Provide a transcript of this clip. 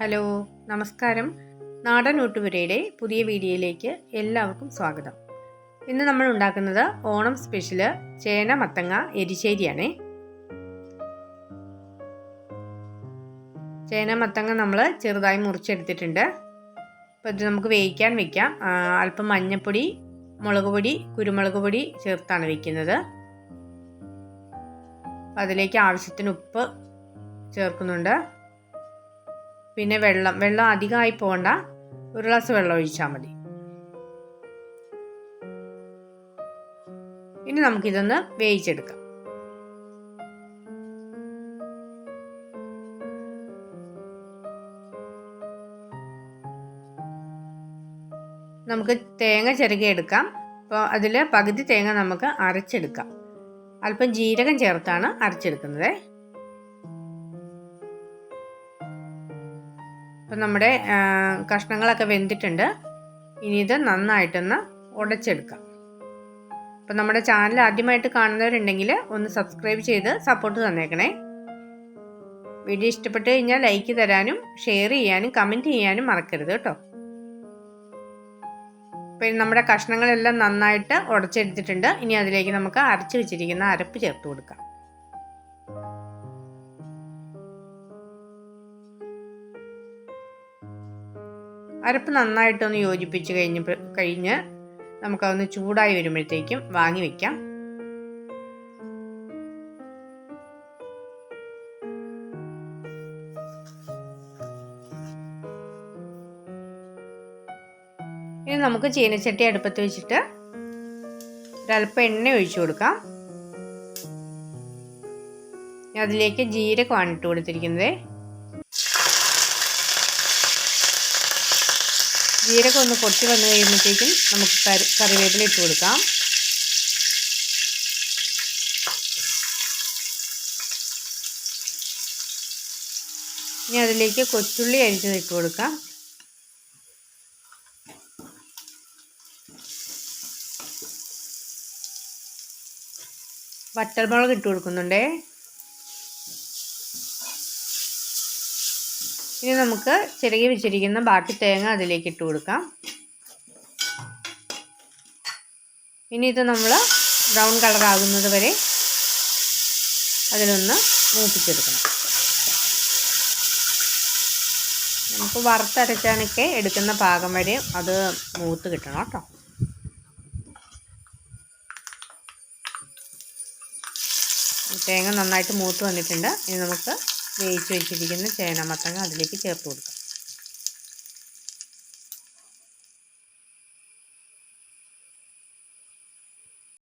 Hello നമസ്കാരം. നാടൻ ഊട്ടുപുരയുടെ പുതിയ വീഡിയോയിലേക്ക് എല്ലാവർക്കും സ്വാഗതം. ഇന്ന് നമ്മൾ ഉണ്ടാക്കുന്നത് ഓണം സ്പെഷ്യൽ ചേന മത്തങ്ങ എരിശ്ശേരിയാണ്. ചേന മത്തങ്ങ നമ്മൾ ചെറുതായി മുറിച്ചെടുത്തിട്ടുണ്ട്. അപ്പോൾ ഇത് നമുക്ക് വേവിക്കാൻ വെക്കാം. അല്പം മഞ്ഞൾപ്പൊടി മുളക് പൊടി കുരുമുളക് പൊടി ചേർത്താണ് വെക്കുന്നത്. അതിലേക്ക് ആവശ്യത്തിന് ഉപ്പ് ചേർക്കുന്നുണ്ട്. പിന്നെ വെള്ളം വെള്ളം അധികമായി പോകണ്ട ഒരു ഗ്ലാസ് വെള്ളം ഒഴിച്ചാൽ മതി. ഇനി നമുക്കിതൊന്ന് വേവിച്ചെടുക്കാം. നമുക്ക് തേങ്ങ എടുക്കാം. അപ്പോൾ അതിൽ പകുതി തേങ്ങ നമുക്ക് അരച്ചെടുക്കാം. അല്പം ജീരകം ചേർത്താണ് അരച്ചെടുക്കുന്നത്. അപ്പം നമ്മുടെ കഷ്ണങ്ങളൊക്കെ വെന്തിട്ടുണ്ട്. ഇനി ഇത് നന്നായിട്ടൊന്ന് ഉടച്ചെടുക്കാം. അപ്പം നമ്മുടെ ചാനൽ ആദ്യമായിട്ട് കാണുന്നവരുണ്ടെങ്കിൽ ഒന്ന് സബ്സ്ക്രൈബ് ചെയ്ത് സപ്പോർട്ട് തന്നേക്കണേ. വീഡിയോ ഇഷ്ടപ്പെട്ട് കഴിഞ്ഞാൽ ലൈക്ക് തരാനും ഷെയർ ചെയ്യാനും കമന്റ് ചെയ്യാനും മറക്കരുത് കേട്ടോ. പിന്നെ നമ്മുടെ കഷ്ണങ്ങളെല്ലാം നന്നായിട്ട് ഉടച്ചെടുത്തിട്ടുണ്ട്. ഇനി അതിലേക്ക് നമുക്ക് അരച്ച് വെച്ചിരിക്കുന്ന അരപ്പ് ചേർത്ത് കൊടുക്കാം. അരപ്പ് നന്നായിട്ടൊന്ന് യോജിപ്പിച്ച് കഴിഞ്ഞ് കഴിഞ്ഞ് നമുക്കതൊന്ന് ചൂടായി വരുമ്പോഴത്തേക്കും വാങ്ങി വെക്കാം. ഇനി നമുക്ക് ചീനച്ചട്ടി അടുപ്പത്ത് വെച്ചിട്ട് ഒരല്പം എണ്ണ ഒഴിച്ചു കൊടുക്കാം. അതിലേക്ക് ജീരകമാണ് ഇട്ട് കൊടുത്തിരിക്കുന്നത്. ജീരകം ഒന്ന് പൊട്ടി വന്നു കഴിയുമ്പോഴത്തേക്കും നമുക്ക് കറി കറിവേപ്പില ഇട്ട് കൊടുക്കാം. ഇനി അതിലേക്ക് കൊച്ചുള്ളി അരിഞ്ഞത് ഇട്ട് കൊടുക്കാം. വറ്റൽമുളക് ഇട്ട് കൊടുക്കുന്നുണ്ടേ. ഇനി നമുക്ക് ചിരകി വെച്ചിരിക്കുന്ന ബാക്കി തേങ്ങ അതിലേക്ക് ഇട്ട് കൊടുക്കാം. ഇനി ഇത് നമ്മൾ ബ്രൗൺ കളർ ആകുന്നത് വരെ അതിലൊന്ന് മൂപ്പിച്ചെടുക്കണം. നമുക്ക് വറുത്തരച്ചാനൊക്കെ എടുക്കുന്ന പാകം വരെ അത് മൂത്ത് കിട്ടണം കേട്ടോ. തേങ്ങ നന്നായിട്ട് മൂത്ത് വന്നിട്ടുണ്ട്. ഇനി നമുക്ക് വേവിച്ച് വെച്ചിരിക്കുന്ന ചേന മത്തങ്ങ അതിലേക്ക് ചേർത്ത് കൊടുക്കാം.